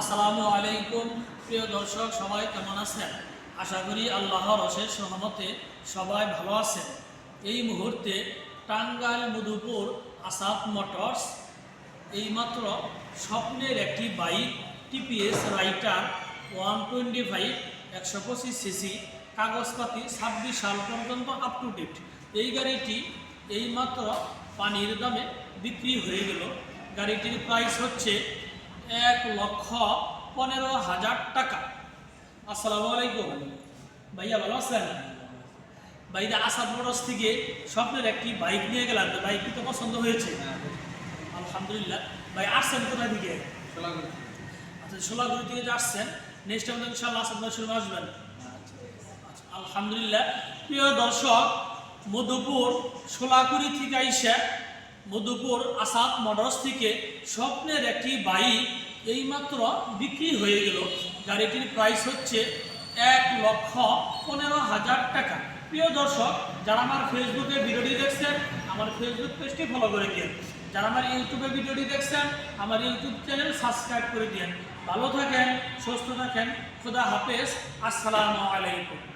আসসালামু আলাইকুম। প্রিয় দর্শক, সবাই কেমন আছেন? আশা করি আল্লাহর অশেষ সহমতে সবাই ভালো আছেন। এই মুহূর্তে টাঙ্গাইল মধুপুর আসাদ মোটরস এইমাত্র স্বপ্নের একটি bike, TVS Raider one twenty five একশো পঁচিশ সিসি, কাগজপাতি ছাব্বিশ সাল পর্যন্ত আপ টু ডেট এই গাড়িটি এইমাত্র পানির দামে বিক্রি হয়ে গেল। গাড়িটির প্রাইস হচ্ছে এক লক্ষ পনেরো হাজার টাকা। আসসালামু আলাইকুম। ভাইয়া ভালো আছেন? ভাইয়া আসাদ মোটরস থেকে স্বপ্নের একটি বাইক নিয়ে গেলাম। তো বাইকটি তো পছন্দ হয়েছে। আলহামদুলিল্লাহ। ভাই আসছেন কোথা থেকে? আচ্ছা সোলাগুড়ি থেকে যে আসছেন নেক্সট টাইম ইনশাল্লাহ আসাদ মোটরস আসবেন। আচ্ছা, আলহামদুলিল্লাহ। প্রিয় দর্শক মধুপুর সোলাকুড়ি থেকে আইসা মধুপুর আসাদ মোটরস থেকে স্বপ্নের একটি বাইক এইমাত্র বিক্রি হয়ে গেল। গাড়িটির প্রাইস হচ্ছে এক লক্ষ পনেরো হাজার টাকা। প্রিয় দর্শক, যারা আমার ফেসবুকে ভিডিওটি দেখছেন, আমার ফেসবুক পেজটি ফলো করে দিন যারা আমার ইউটিউবে ভিডিওটি দেখছেন, আমার ইউটিউব চ্যানেল সাবস্ক্রাইব করে দিন ভালো থাকেন, সুস্থ থাকেন, খুদা হাফেজ। আসসালামু আলাইকুম।